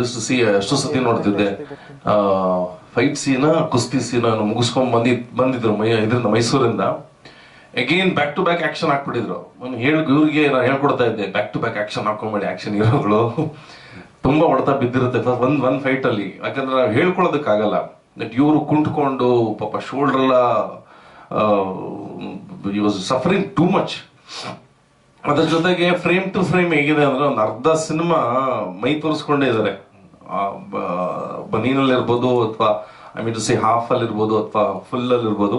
ಎಷ್ಟು ಸಿ, ಎಷ್ಟು ಸತಿ ನೋಡ್ತಿದ್ದೆ. ಫೈಟ್ ಸೀನ ಕುಸ್ತಿ ಸೀನ ಮುಗಿಸ್ಕೊಂಡ್ ಬಂದಿ, ಬಂದಿದ್ರು ಮೈ, ಇದರಿಂದ ಮೈಸೂರಿಂದ. Again back to back action ಹಾಕ್ಬಿಟ್ಟಿದ್ರು. ನಾನು ಹೇಳಿ, ಇವ್ರಿಗೆ ನಾನು ಹೇಳ್ಕೊಡ್ತಾ ಇದ್ದೆ ಬ್ಯಾಕ್ ಟು ಬ್ಯಾಕ್ ಆಕ್ಷನ್ ಹಾಕೊಂಬೇಡಿ ಆಕ್ಷನ್ ಹೀರೋಗಳು ತುಂಬಾ ಹೊಡೆತ ಬಿದ್ದಿರುತ್ತೆ ಒಂದ್ ಒಂದ್ ಫೈಟ್ ಅಲ್ಲಿ. ಯಾಕಂದ್ರೆ ನಾವು ಹೇಳ್ಕೊಳ್ಳೋದಕ್ಕಾಗಲ್ಲ ದಟ್ ಇವರು ಕುಂಟ್ಕೊಂಡು ಪಾಪ ಶೋಲ್ಡರ್ ಎಲ್ಲ ವಾಸ್ ಸಫರಿಂಗ್ ಟೂ ಮಚ್ ಅದ್ರ ಜೊತೆಗೆ ಫ್ರೇಮ್ ಟು ಫ್ರೇಮ್ ಹೇಗಿದೆ ಅಂದ್ರೆ ಒಂದು ಅರ್ಧ ಸಿನಿಮಾ ಮೈ ತೋರಿಸ್ಕೊಂಡೇ ಇದ್ದಾರೆ ಬನೀನಲ್ಲಿ ಇರ್ಬೋದು ಅಥವಾ I mean to see half ಅಲ್ಲಿ ಇರ್ಬೋದು ಅಥವಾ ಫುಲ್ ಅಲ್ಲಿ ಇರ್ಬೋದು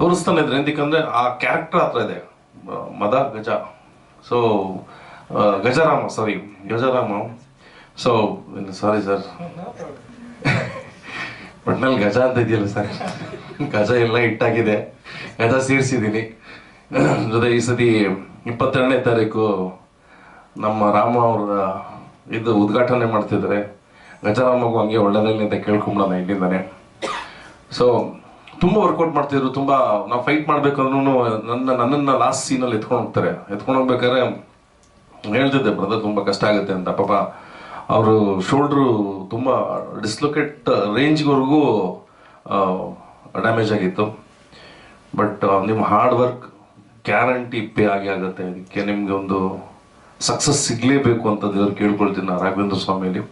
ತೋರಿಸ್ತಾನೆ ಇದ್ರೆ ಎಂದಿಕ್ಕಂದ್ರೆ ಆ ಕ್ಯಾರೆಕ್ಟರ್ ಹತ್ರ ಇದೆ ಮದ, ಗಜ. So Gajarama sorry Gajarama. So sorry sir ಒಟ್ನಲ್ಲಿ ಗಜ ಅಂತ ಇದೆಯಲ್ಲ ಸರ್ ಗಜ ಎಲ್ಲ ಇಟ್ಟಾಗಿದೆ ಗಜ ಸೇರಿಸಿದ್ದೀನಿ. ಜೊತೆ ಈ ಸತಿ ಇಪ್ಪತ್ತೆರಡನೇ ತಾರೀಕು ನಮ್ಮ ರಾಮ ಅವರ, ಇದು ಉದ್ಘಾಟನೆ ಮಾಡ್ತಿದ್ದಾರೆ. ಗಜರಾಮಗೂ ಹಂಗೆ ಒಳ್ಳೆದಲ್ಲಿ ಅಂತ ಕೇಳ್ಕೊಂಬಿಡೋಣ ಇಲ್ಲಿಂದಾನೆ. ಸೊ ತುಂಬಾ ವರ್ಕೌಟ್ ಮಾಡ್ತಿದ್ರು, ತುಂಬಾ ನಾವು ಫೈಟ್ ಮಾಡ್ಬೇಕಂದ್ರೂ ನನ್ನ, ನನ್ನನ್ನ ಲಾಸ್ಟ್ ಸೀನಲ್ಲಿ ಎತ್ಕೊಂಡು ಹೋಗ್ತಾರೆ. ಎತ್ಕೊಂಡು ಹೋಗ್ಬೇಕಾದ್ರೆ ಹೇಳ್ತಿದ್ದೆ ಬ್ರದರ್ ತುಂಬಾ ಕಷ್ಟ ಆಗುತ್ತೆ ಅಂತ. ಪಾಪ ಅವರು ಶೋಲ್ಡ್ರು ತುಂಬಾ ಡಿಸ್ಲೊಕೇಟ್ ರೇಂಜ್ವರೆಗೂ ಡ್ಯಾಮೇಜ್ ಆಗಿತ್ತು. ಬಟ್ ನಿಮ್ಮ ಹಾರ್ಡ್ ವರ್ಕ್ ಗ್ಯಾರಂಟಿ ಪೇ ಆಗಿ ಆಗುತ್ತೆ. ಅದಕ್ಕೆ ನಿಮ್ಗೆ ಒಂದು ಸಕ್ಸಸ್ ಸಿಗ್ಲೇಬೇಕು ಅಂತ ದೇವ್ರು ಕೇಳ್ಕೊಳ್ತೀನಿ ನಾನು ರಾಘವೇಂದ್ರ ಸ್ವಾಮಿಯಲ್ಲಿ.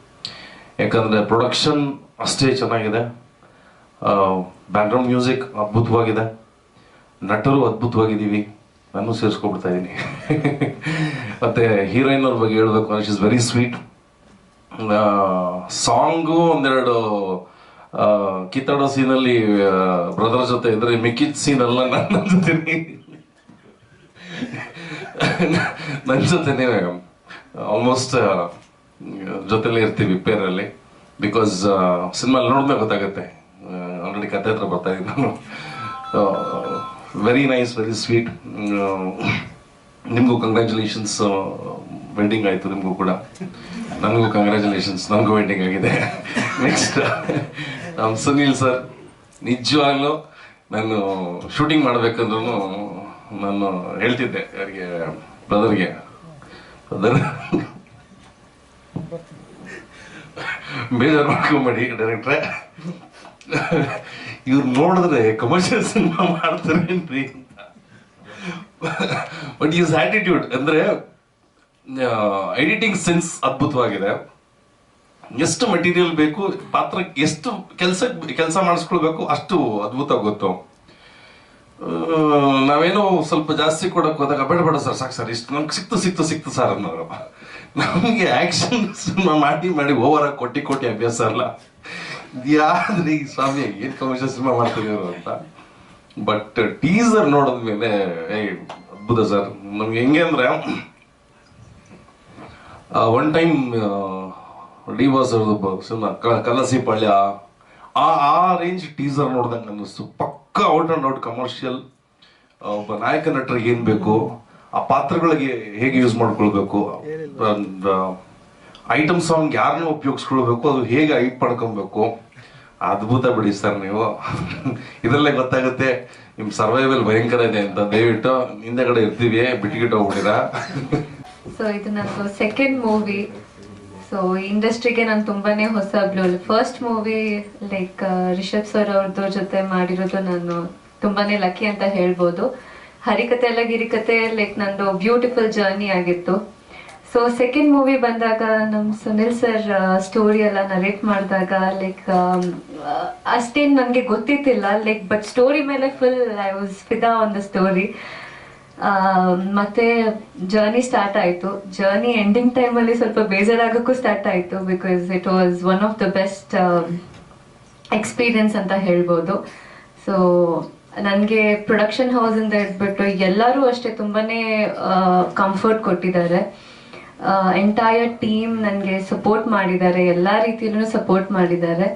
ಯಾಕಂದ್ರೆ ಪ್ರೊಡಕ್ಷನ್ ಅಷ್ಟೇ ಚೆನ್ನಾಗಿದೆ. ಬ್ಯಾಕ್ಗ್ರೌಂಡ್ ಮ್ಯೂಸಿಕ್ ಅದ್ಭುತವಾಗಿದೆ. ನಟರು ಅದ್ಭುತವಾಗಿದ್ದೀವಿ. ನಾನು ಸೇರಿಸ್ಕೊಬಿಡ್ತಾ ಇದ್ದೀನಿ ಮತ್ತೆ ಹೀರೋಯಿನ್ ಅವ್ರ ಬಗ್ಗೆ ಹೇಳಬೇಕು ಅಂದ್ರೆ ಇಸ್ ವೆರಿ ಸ್ವೀಟ್ ಸಾಂಗು ಒಂದೆರಡು ಕಿತ್ತಾಡೋ ಸೀನಲ್ಲಿ ಬ್ರದರ್ ಜೊತೆ ಇದ್ರೆ ಮಿಕ್ಕಿದ ಸೀನ್ ಅಲ್ಲ ನನ್ನ ಜೊತೆ ನನ್ನ ಆಲ್ಮೋಸ್ಟ್ ಜೊತೆಲೇ ಇರ್ತೀವಿ ಪೇರಲ್ಲಿ ಬಿಕಾಸ್ ಸಿನಿಮಾ ನೋಡಿದ್ಮೇಲೆ ಗೊತ್ತಾಗುತ್ತೆ. ಆಲ್ರೆಡಿ ಕತೆ ಹತ್ರ ಬರ್ತಾ ಇದ್ದೀನಿ ವೆರಿ ನೈಸ್ ವೆರಿ ಸ್ವೀಟ್ ನಿಮಗೂ ಕಂಗ್ರ್ಯಾಚುಲೇಷನ್ಸ್ ವೆಂಡಿಂಗ್ ಆಯಿತು ನಿಮಗೂ ಕೂಡ. ನನಗೂ ಕಂಗ್ರ್ಯಾಚುಲೇಷನ್ಸ್ ನನಗೂ ವೆಡ್ಡಿಂಗ್ ಆಗಿದೆ. ನೆಕ್ಸ್ಟ್ ನಮ್ಮ ಸುನೀಲ್ ಸರ್ ನಿಜವಾಗ್ಲೂ ನಾನು ಶೂಟಿಂಗ್ ಮಾಡಬೇಕಂದ್ರೂ ನಾನು ಹೇಳ್ತಿದ್ದೆ ಅವರಿಗೆ ಬ್ರದರ್ಗೆ ಬ್ರದರ್ ಬೇಜಾರು ಮಾಡ್ಕೊಂಬೇಡಿ ಡೈರೆಕ್ಟ್ರೆ ಇವ್ರು ನೋಡಿದ್ರೆ ಕಮರ್ಷಿಯಲ್ ಸಿನಿಮಾ ಮಾಡ್ತಾರೇನ್ರಿ ಅಂತ. ಬಟ್ ಈಸ್ ಆಟಿಟ್ಯೂಡ್ ಅಂದ್ರೆ ಎಡಿಟಿಂಗ್ ಸೆನ್ಸ್ ಅದ್ಭುತವಾಗಿದೆ. ಎಷ್ಟು ಮೆಟೀರಿಯಲ್ ಬೇಕು, ಪಾತ್ರ ಎಷ್ಟು ಕೆಲಸ ಕೆಲಸ ಮಾಡಿಸ್ಕೊಳ್ಬೇಕು ಅಷ್ಟು ಅದ್ಭುತ ಗೊತ್ತು. ನಾವೇನೋ ಸ್ವಲ್ಪ ಜಾಸ್ತಿ ಕೊಡಕ್ ಹೋದಾಗ, ಬೇಡ ಬೇಡ ಸರ್, ಸಾಕು ಸರ್, ಇಷ್ಟು ನಮ್ಗೆ ಸಿಕ್ತು ಸಿಕ್ತು ಸಿಕ್ತು ಸರ್ ಅನ್ನೋರು. ನಮಗೆ ಆಕ್ಷನ್ ಮಾಡಿ ಮಾಡಿ ಓವರ್ ಆಗಿ ಕೊಟ್ಟಿ ಕೊಟ್ಟಿ ಅಭ್ಯಾಸ ಅಲ್ಲ. ಯಾವ್ದ್ರಿ ಈ ಸ್ವಾಮಿ ಏನ್ ಕಮರ್ಷಿಯಲ್ ಸಿನಿಮಾ ಮಾಡ್ತಿದ್ರು ಅಂತ. ಬಟ್ ಟೀಸರ್ ನೋಡಿದ್ಮೇಲೆ ಮೇಲೆ ಅದ್ಭುತ ಸರ್ ನಮ್ಗೆ ಹೆಂಗೆ ಅಂದ್ರೆ ಒನ್ ಟೈಮ್ ಡಿ ಬಾಸ್ ಅವ್ರದ್ದು ಸಿನಿಮಾ ಕಲಸಿ ಪಳ್ಯ ಆ ಆ ರೇಂಜ್ ಟೀಸರ್ ನೋಡ್ದಂಗೆ ಅನ್ನಿಸ್ತು. ಪಕ್ಕ ಔಟ್ ಆ್ಯಂಡ್ ಔಟ್ ಕಮರ್ಷಿಯಲ್ ಒಬ್ಬ ನಾಯಕ ನಟರಿಗೆ ಏನು ಬೇಕು ಆ ಪಾತ್ರಗಳಿಗೆ ಹೇಗೆ ಯೂಸ್ ಮಾಡ್ಕೊಳ್ಬೇಕು ಐಟಮ್ ಸಾಂಗ್ ಯಾರನ್ನ ಉಪಯೋಗಿಸ್ಕೊಳ್ಬೇಕು, ಅದು ಹೇಗೆ ಐಟ್ ಪಡ್ಕೊಬೇಕು ಅದ್ಭುತ ಬಿಡಿ ಸರ್ ನೀವು. ಇದರಲ್ಲೇ ಗೊತ್ತಾಗುತ್ತೆ, ನಿಮ್ ಸರ್ವೈವಲ್ ಭಯಂಕರ ಇದೆ ಅಂತ. ದಯವಿಟ್ಟು ಹಿಂದೆಗಡೆ ಇರ್ತೀವಿ ಬಿಟ್ಗಿಟ್ಟು ಹೋಗ್ಬಿಟ್ಟಿರಾ? ಸೊ ಇದು ನಂದು ಸೆಕೆಂಡ್ ಮೂವಿ ಸೊ ಇಂಡಸ್ಟ್ರಿಗೆ ನಾನು ತುಂಬಾನೇ ಹೊಸ blue first movie like Rishab sir ಅವ್ರದ್ದು ಜೊತೆ ಮಾಡಿರೋದು ನಾನು ತುಂಬಾನೇ ಲಕ್ಕಿ ಅಂತ ಹೇಳ್ಬೋದು. ಹರಿಕತೆ ಎಲ್ಲ ಗಿರಿಕತೆ ಲೈಕ್ ನಂದು ಬ್ಯೂಟಿಫುಲ್ ಜರ್ನಿ ಆಗಿತ್ತು. ಸೊ ಸೆಕೆಂಡ್ ಮೂವಿ ಬಂದಾಗ ನಮ್ ಸುನಿಲ್ ಸರ್ ಸ್ಟೋರಿ ಎಲ್ಲ ನರೇಟ್ ಮಾಡಿದಾಗ ಲೈಕ್ ಅಷ್ಟೇನ್ ನನಗೆ ಗೊತ್ತಿತ್ತಿಲ್ಲ ಲೈಕ್ ಬಟ್ ಸ್ಟೋರಿ ಮೇಲೆ ಫುಲ್ ಐ ವಾಸ್ ಫಿದಾ ಆನ್ ದ ಸ್ಟೋರಿ ಮತ್ತೆ ಜರ್ನಿ ಸ್ಟಾರ್ಟ್ ಆಯ್ತು. ಜರ್ನಿ ಎಂಡಿಂಗ್ ಟೈಮಲ್ಲಿ ಸ್ವಲ್ಪ ಬೇಜಾರಾಗಕ್ಕೂ ಸ್ಟಾರ್ಟ್ ಆಯ್ತು because it was one of the best experience ಅಂತ ಹೇಳ್ಬೋದು. ಸೊ ನನಗೆ ಪ್ರೊಡಕ್ಷನ್ ಹೌಸಿಂದ ಇಟ್ಬಿಟ್ಟು ಎಲ್ಲರೂ ಅಷ್ಟೇ ತುಂಬಾನೇ ಕಂಫರ್ಟ್ ಕೊಟ್ಟಿದ್ದಾರೆ. ಎಂಟೈರ್ ಟೀಮ್ ನನಗೆ ಸಪೋರ್ಟ್ ಮಾಡಿದ್ದಾರೆ, ಎಲ್ಲ ರೀತಿಯಲ್ಲೂ ಸಪೋರ್ಟ್ ಮಾಡಿದ್ದಾರೆ.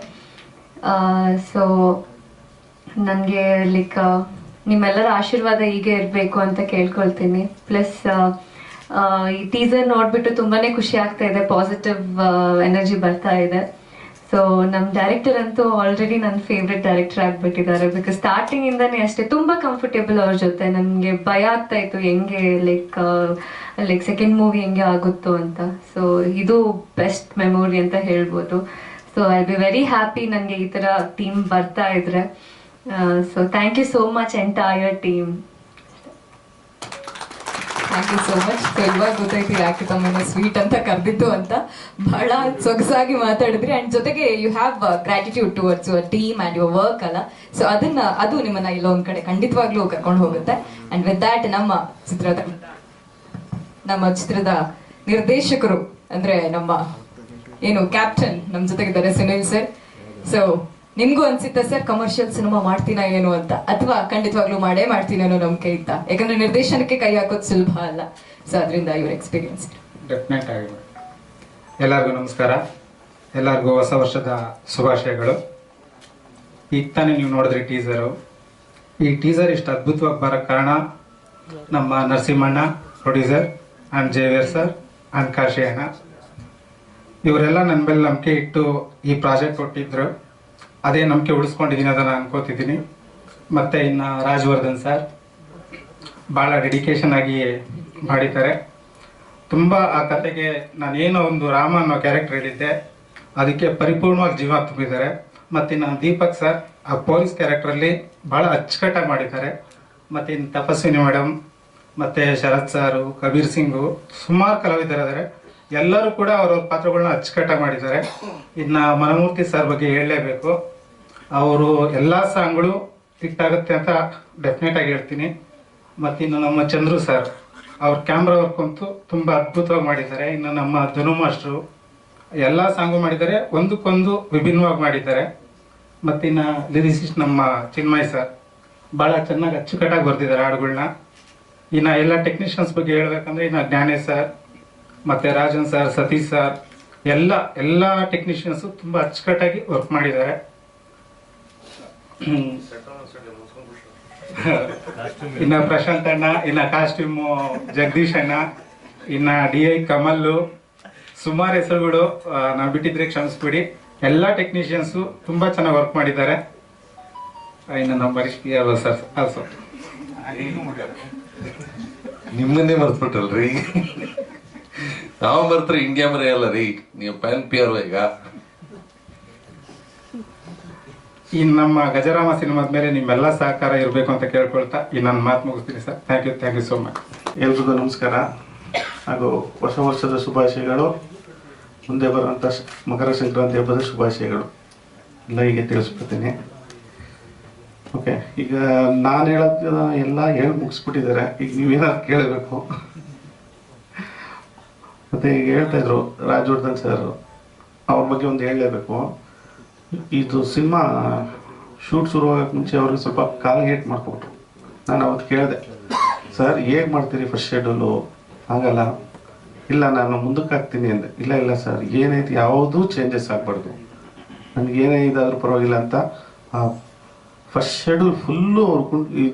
ಸೊ ನನಗೆ ಲೈಕ್ ನಿಮ್ಮೆಲ್ಲರ ಆಶೀರ್ವಾದ ಹೀಗೆ ಇರಬೇಕು ಅಂತ ಕೇಳ್ಕೊಳ್ತೀನಿ. ಪ್ಲಸ್ ಈ ಟೀಸರ್ ನೋಡಿಬಿಟ್ಟು ತುಂಬಾನೇ ಖುಷಿ ಆಗ್ತಾ ಇದೆ ಪಾಸಿಟಿವ್ ಎನರ್ಜಿ ಬರ್ತಾ ಇದೆ. ಸೊ ನಮ್ ಡೈರೆಕ್ಟರ್ ಅಂತೂ ಆಲ್ರೆಡಿ ನನ್ನ ಫೇವ್ರೆಟ್ ಡೈರೆಕ್ಟರ್ ಆಗ್ಬಿಟ್ಟಿದ್ದಾರೆ. ಬಿಕಾಸ್ ಸ್ಟಾರ್ಟಿಂಗ್ ಇಂದಾನೇ ಅಷ್ಟೇ ತುಂಬಾ ಕಂಫರ್ಟೇಬಲ್ ಅವ್ರ ಜೊತೆ. ನನಗೆ ಭಯ ಆಗ್ತಾ ಇತ್ತು, ಹೆಂಗೆ ಲೈಕ್ ಲೈಕ್ ಸೆಕೆಂಡ್ ಮೂವಿ ಹೆಂಗೆ ಆಗುತ್ತೋ ಅಂತ. ಸೊ ಇದು ಬೆಸ್ಟ್ ಮೆಮೊರಿ ಅಂತ ಹೇಳ್ಬೋದು. So I be very happy ನನಗೆ ಈ ತರ ಟೀಮ್ ಬರ್ತಾ ಇದ್ರೆ. So thank you so much entire team thank you so much so ಇವಾಗ ಗೊತ್ತಾಯ್ತು ಯಾಕೆ ತಮ್ಮನ್ನ ಸ್ವೀಟ್ ಅಂತ ಕರೆದಿದ್ದು ಅಂತ. ಬಹಳ ಸೊಗಸಾಗಿ ಮಾತಾಡಿದ್ರಿ. ಅಂಡ್ ಜೊತೆಗೆ you have gratitude towards your team and your work ಅಲ್ಲ. ಸೊ ಅದನ್ನ, ಅದು ನಿಮ್ಮನ್ನ ಇಲ್ಲೊಂದ್ ಕಡೆ ಖಂಡಿತವಾಗ್ಲೂ ಕರ್ಕೊಂಡು ಹೋಗುತ್ತೆ. ಅಂಡ್ ವಿತ್ ದ್ಯಾಟ್ ನಮ್ಮ ಚಿತ್ರದ ನಮ್ಮ ಚಿತ್ರದ ನಿರ್ದೇಶಕರು, ಅಂದ್ರೆ ನಮ್ಮ, ಏನು ಕ್ಯಾಪ್ಟನ್ ನಮ್ಮ ಜೊತೆಗಿದ್ದಾರೆ ಸುನಿಲ್ ಸರ್ ಸೊ ನಿಮ್ಗೂ ಅನ್ಸಿತ್ತ ಸರ್ ಕಮರ್ಷಿಯಲ್ ಸಿನಿಮಾ ಮಾಡ್ತೀನಾ ಏನು ಅಂತ? ಅಥವಾ ಖಂಡಿತವಾಗ್ಲೂ ಮಾಡೇ ಮಾಡ್ತೀನಿ ಅನ್ನೋ ನಂಬಿಕೆ ಇತ್ತ? ಯಾಕಂದ್ರೆ ನಿರ್ದೇಶನಕ್ಕೆ ಕೈ ಹಾಕೋದು ಸುಲಭ ಅಲ್ಲ. ಸೊ ಅದರಿಂದ ಇವ್ರ ಎಕ್ಸ್ಪೀರಿಯನ್ಸ್ ಡೆಫಿನೆಟ್ ಆಗಿ ಎಲ್ಲರಿಗೂ ನಮಸ್ಕಾರ. ಎಲ್ಲರಿಗೂ ಹೊಸ ವರ್ಷದ ಶುಭಾಶಯಗಳು. ಈಗ ತಾನೇ ನೀವು ನೋಡಿದ್ರಿ ಟೀಸರು ಈ ಟೀಸರ್ ಇಷ್ಟು ಅದ್ಭುತವಾಗಿ ಬರೋ ಕಾರಣ ನಮ್ಮ ನರಸಿಂಹಣ್ಣ producer and Xavier sir and Kashi ಅಣ್ಣ. ಇವರೆಲ್ಲ ನನ್ನ ಮೇಲೆ ನಂಬಿಕೆ ಇಟ್ಟು ಈ ಪ್ರಾಜೆಕ್ಟ್ ಕೊಟ್ಟಿದ್ರು. ಅದೇ ನಂಬಿಕೆ ಉಳಿಸ್ಕೊಂಡಿದ್ದೀನಿ ಅದನ್ನು ಅನ್ಕೋತಿದ್ದೀನಿ. ಮತ್ತು ಇನ್ನು ರಾಜವರ್ಧನ್ ಸರ್ ಭಾಳ ಡೆಡಿಕೇಶನ್ ಆಗಿ ಮಾಡಿದ್ದಾರೆ. ತುಂಬ ಆ ಕತೆಗೆ ನಾನೇನೋ ಒಂದು ರಾಮ ಅನ್ನೋ ಕ್ಯಾರೆಕ್ಟರ್ ಹೇಳಿದ್ದೆ. ಅದಕ್ಕೆ ಪರಿಪೂರ್ಣವಾಗಿ ಜೀವ ತುಂಬಿದ್ದಾರೆ. ಮತ್ತಿನ್ನು ದೀಪಕ್ ಸರ್, ಆ ಪೊಲೀಸ್ ಕ್ಯಾರೆಕ್ಟ್ರಲ್ಲಿ ಭಾಳ ಅಚ್ಚುಕಟ್ಟಾಗಿ ಮಾಡಿದ್ದಾರೆ. ಮತ್ತು ಇನ್ನು ತಪಸ್ವಿನಿ ಮೇಡಮ್ ಮತ್ತು ಶರತ್ ಸಾರು, ಕಬೀರ್ ಸಿಂಗು, ಸುಮಾರು ಕಲಾವಿದರಿದ್ದಾರೆ. ಎಲ್ಲರೂ ಕೂಡ ಅವರ ಪಾತ್ರಗಳನ್ನ ಅಚ್ಚುಕಟ್ಟಾಗಿ ಮಾಡಿದ್ದಾರೆ. ಇನ್ನು ಮನಮೂರ್ತಿ ಸರ್ ಬಗ್ಗೆ ಹೇಳಲೇಬೇಕು. ಅವರು ಎಲ್ಲ ಸಾಂಗ್ಗಳು ಹಿಟ್ಟಾಗುತ್ತೆ ಅಂತ ಡೆಫಿನೆಟ್ ಆಗಿ ಹೇಳ್ತೀನಿ. ಮತ್ತಿನ್ನು ನಮ್ಮ ಚಂದ್ರು ಸರ್, ಅವ್ರ ಕ್ಯಾಮ್ರಾ ವರ್ಕ್ ಅಂತೂ ತುಂಬ ಅದ್ಭುತವಾಗಿ ಮಾಡಿದ್ದಾರೆ. ಇನ್ನು ನಮ್ಮ ಧನು ಮಾಸ್ಟ್ರು ಎಲ್ಲ ಸಾಂಗು ಮಾಡಿದ್ದಾರೆ. ಒಂದಕ್ಕೊಂದು ವಿಭಿನ್ನವಾಗಿ ಮಾಡಿದ್ದಾರೆ. ಮತ್ತಿನ್ನು ಲಿರಿಸಿಸ್ಟ್ ನಮ್ಮ ಚಿನ್ಮಯ್ ಸರ್ ಭಾಳ ಚೆನ್ನಾಗಿ ಅಚ್ಚುಕಟ್ಟಾಗಿ ಬರೆದಿದ್ದಾರೆ ಹಾಡುಗಳನ್ನ ಇನ್ನು ಎಲ್ಲ ಟೆಕ್ನಿಷಿಯನ್ಸ್ ಬಗ್ಗೆ ಹೇಳ್ಬೇಕಂದ್ರೆ ಇನ್ನು ಜ್ಞಾನೇಶ್ ಸರ್ ಮತ್ತೆ ರಾಜನ್ ಸರ್ ಸತೀಶ್ ಸರ್ ಎಲ್ಲ ಎಲ್ಲ ಟೆಕ್ನಿಷಿಯನ್ಸು ತುಂಬ ಅಚ್ಚುಕಟ್ಟಾಗಿ ವರ್ಕ್ ಮಾಡಿದ್ದಾರೆ. ಇನ್ನ ಪ್ರಶಾಂತ್ ಅಣ್ಣ, ಇನ್ನ ಕಾಸ್ಟ್ಯೂಮು ಜಗದೀಶ್ ಅಣ್ಣ, ಇನ್ನ ಡಿ ಐ ಕಮಲ್ಲು, ಸುಮಾರು ಹೆಸರುಗಳು ನಾವು ಬಿಟ್ಟಿದ್ರೆ ಕ್ಷಮಿಸ್ಬಿಡಿ. ಎಲ್ಲ ಟೆಕ್ನಿಷಿಯನ್ಸು ತುಂಬಾ ಚೆನ್ನಾಗಿ ವರ್ಕ್ ಮಾಡಿದ್ದಾರೆ. ಇನ್ನು ನಮ್ಮ ಹರೀಶ್ ಸರ್ ಆಲ್ಸೋ ನಿಮ್ಮನ್ನೇ ಮರ್ತ್ಬಿಟ್ಟಲ್ರಿ. ನಾವು ಬರ್ತಾರೆ ಇಂಡಿಯಾ ಮರೆಯಲ್ಲ ರೀ. ನೀವು ಪ್ಯಾನ್ ಪಿಯರ್ ಈಗ. ಈ ನಮ್ಮ ಗಜರಾಮ ಸಿನಿಮಾದ ಮೇಲೆ ನಿಮ್ಮೆಲ್ಲ ಸಹಕಾರ ಇರಬೇಕು ಅಂತ ಕೇಳ್ಕೊಳ್ತಾ ಈ ನನ್ನ ಮಾತು ಮುಗಿಸ್ತೀನಿ sir. Thank you thank you so much ಎಲ್ರಿಗೂ ನಮಸ್ಕಾರ. ಹಾಗೂ ಹೊಸ ವರ್ಷದ ಶುಭಾಶಯಗಳು. ಮುಂದೆ ಬರುವಂಥ ಮಕರ ಸಂಕ್ರಾಂತಿ ಹಬ್ಬದ ಶುಭಾಶಯಗಳು. ಎಲ್ಲ ಈಗ ತಿಳಿಸ್ಬಿಡ್ತೀನಿ. ಓಕೆ ಈಗ ನಾನು ಹೇಳೋದು ಎಲ್ಲ ಹೇಳಿ ಮುಗಿಸ್ಬಿಟ್ಟಿದ್ದಾರೆ. ಈಗ ನೀವೇನಾದ್ರು ಕೇಳಬೇಕು. ಮತ್ತೆ ಈಗ ಹೇಳ್ತಾ ಇದ್ರು ರಾಜವರ್ಧನ್ ಸರ್ ಅವ್ರ. ಬಗ್ಗೆ ಒಂದು ಹೇಳಲೇಬೇಕು. ಇದು ಸಿನಿಮಾ ಶೂಟ್ ಶುರುವಾಗಕ್ಕೆ ಮುಂಚೆ ಅವ್ರಿಗೆ ಸ್ವಲ್ಪ ಕಾಲು ಏಟ್ ಮಾಡ್ಕೊಬಿಟ್ರು ನಾನು ಅವತ್ತು ಕೇಳಿದೆ ಸರ್ ಹೇಗೆ ಮಾಡ್ತೀರಿ ಫಸ್ಟ್ ಶೆಡ್ಯೂಲು ಆಗಲ್ಲ ಇಲ್ಲ, ನಾನು ಮುಂದಕ್ಕೆ ಹಾಕ್ತೀನಿ ಅಂದೆ. ಇಲ್ಲ ಇಲ್ಲ ಸರ್ ಏನೈತಿ ಯಾವುದೂ ಚೇಂಜಸ್ ಆಗಬಾರ್ದು. ನನಗೆ ಏನೇ ಇದಾದ್ರೂ ಪರವಾಗಿಲ್ಲ ಅಂತ. ಫಸ್ಟ್ ಶೆಡ್ಯೂಲ್ ಫುಲ್ಲು ಅವ್ರು ಈ,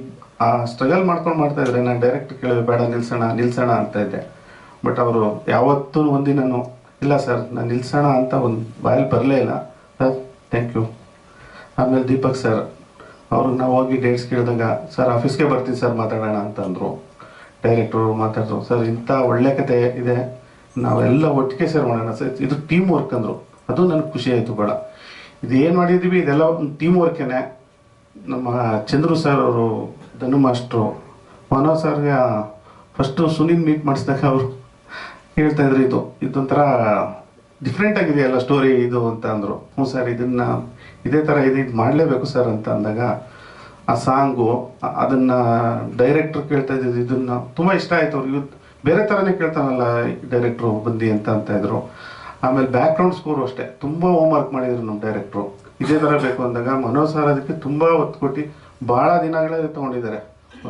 ಆ ಸ್ಟ್ರಗಲ್ ಮಾಡ್ಕೊಂಡು ಮಾಡ್ತಾ ಇದ್ರೆ ನಾನು ಡೈರೆಕ್ಟ್ ಕೇಳಿದೆ, ಬೇಡ, ನಿಲ್ಸೋಣ ನಿಲ್ಸೋಣ ಅಂತ ಇದ್ದೆ. ಬಟ್ ಅವರು ಯಾವತ್ತೂ ಒಂದಿನೂ ಇಲ್ಲ ಸರ್ ನಾನು ನಿಲ್ಸೋಣ ಅಂತ ಒಂದು ಬಾಯಲ್ಲಿ ಬರಲೇ ಇಲ್ಲ. ಸರ್ ಥ್ಯಾಂಕ್ ಯು ಆಮೇಲೆ ದೀಪಕ್ ಸರ್ ಅವರು ನಾವು ಹೋಗಿ ಡೇಟ್ಸ್ ಕೇಳಿದಾಗ ಸರ್ ಆಫೀಸ್ಗೆ ಬರ್ತೀನಿ ಸರ್ ಮಾತಾಡೋಣ ಅಂತಂದರು ಡೈರೆಕ್ಟ್ರು ಮಾತಾಡಿದ್ರು ಸರ್ ಇಂಥ ಒಳ್ಳೆ ಕತೆ ಇದೆ. ನಾವೆಲ್ಲ ಒಟ್ಟಿಗೆ ಸೇರ್ ಮಾಡೋಣ ಸರ್ ಇದು ಟೀಮ್ ವರ್ಕ್ ಅಂದರು. ಅದು ನನಗೆ ಖುಷಿ ಆಯಿತು ಭಾಳ ಇದು ಏನು ಮಾಡಿದ್ದೀವಿ ಇದೆಲ್ಲ ಒಂದು ಟೀಮ್ ವರ್ಕೇನೆ ನಮ್ಮ ಚಂದ್ರು ಸರ್ ಅವರು ಧನು ಮಾಸ್ಟ್ರು ಮನೋಜ್ ಸರ್ಗೆ ಫಸ್ಟು ಸುನೀಲ್ ಮೀಟ್ ಮಾಡಿಸಿದಾಗ ಅವರು ಹೇಳ್ತಾ ಇದ್ರು ಇದು. ಇದೊಂಥರ ಡಿಫ್ರೆಂಟ್ ಆಗಿದೆಯಲ್ಲ ಸ್ಟೋರಿ ಇದು ಅಂತ ಅಂದರು. ಹ್ಞೂ ಸರ್ ಇದನ್ನ ಇದೇ ಥರ ಇದು ಇದು ಮಾಡಲೇಬೇಕು ಸರ್ ಅಂತ ಅಂದಾಗ ಆ ಸಾಂಗು ಅದನ್ನ ಡೈರೆಕ್ಟ್ರು ಕೇಳ್ತಾ ಇದ್ದಿದ್ದು ಇದನ್ನ ತುಂಬ ಇಷ್ಟ ಆಯ್ತು ಅವ್ರಿಗೆ. ಬೇರೆ ಥರನೇ ಕೇಳ್ತಾನಲ್ಲ ಡೈರೆಕ್ಟ್ರು ಬಂದಿ ಅಂತ ಅಂತ ಇದ್ರು. ಆಮೇಲೆ ಬ್ಯಾಕ್ಗ್ರೌಂಡ್ ಸ್ಕೋರು ಅಷ್ಟೇ. ತುಂಬ ಹೋಮ್ ವರ್ಕ್ ಮಾಡಿದ್ರು ನಮ್ಮ ಡೈರೆಕ್ಟ್ರು ಇದೇ ಥರ ಬೇಕು ಅಂದಾಗ ಮನೋಜ್ ಸರ್ ಅದಕ್ಕೆ ತುಂಬ ಒತ್ತು ಕೊಟ್ಟು ಭಾಳ ದಿನಗಳೇ ತೊಗೊಂಡಿದ್ದಾರೆ.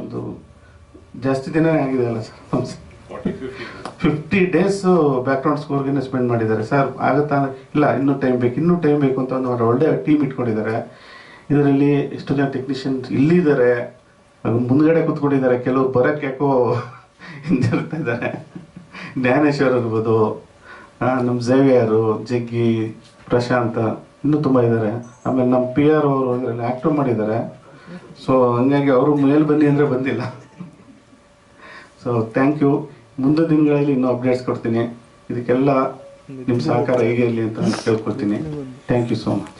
ಒಂದು ಜಾಸ್ತಿ ದಿನ ಆಗಿದೆ ಅಲ್ಲ ಸರ್ ಫಿಫ್ಟಿ ಡೇಸ್ ಬ್ಯಾಕ್ಗ್ರೌಂಡ್ ಸ್ಕೋರ್ಗೆ ಸ್ಪೆಂಡ್ ಮಾಡಿದ್ದಾರೆ. ಸರ್ ಆಗುತ್ತಾ? ಇಲ್ಲ, ಇನ್ನೂ ಟೈಮ್ ಬೇಕು, ಇನ್ನೂ ಟೈಮ್ ಬೇಕು ಅಂತ ಒಂದು ಒಳ್ಳೆ ಟೀಮ್ ಇಟ್ಕೊಂಡಿದ್ದಾರೆ. ಇದರಲ್ಲಿ ಎಷ್ಟು ಜನ ಟೆಕ್ನಿಷಿಯನ್ಸ್ ಇಲ್ಲಿದ್ದಾರೆ. ಮುಂದ್ಗಡೆ ಕೂತ್ಕೊಂಡಿದ್ದಾರೆ. ಕೆಲವು ಬರೋಕ್ಕೆ ಯಾಕೋ ಹಿಂದಿರ್ತಾ ಇದ್ದಾರೆ. ಜ್ಞಾನೇಶ್ವರ್ ಇರ್ಬೋದು ನಮ್ಮ ಝೇವಿಯರು ಜಗ್ಗಿ ಪ್ರಶಾಂತ ಇನ್ನೂ ತುಂಬ ಇದ್ದಾರೆ. ಆಮೇಲೆ ನಮ್ಮ ಪಿ ಆರ್ ಅವರು ಇದರಲ್ಲಿ ಆ್ಯಕ್ಟಿವ್ ಮಾಡಿದ್ದಾರೆ. ಸೊ ಹಂಗಾಗಿ ಅವರು ಮೇಲೆ ಬನ್ನಿ ಅಂದರೆ ಬಂದಿಲ್ಲ. ಸೊ ಥ್ಯಾಂಕ್ ಯು ಮುಂದಿನ ದಿನಗಳಲ್ಲಿ ಇನ್ನೂ ಅಪ್ಡೇಟ್ಸ್ ಕೊಡ್ತೀನಿ. ಇದಕ್ಕೆಲ್ಲ ನಿಮ್ಮ ಸಹಕಾರ ಹೇಗೆ ಇರಲಿ ಅಂತ ಕೇಳ್ಕೊಡ್ತೀನಿ. Thank you so much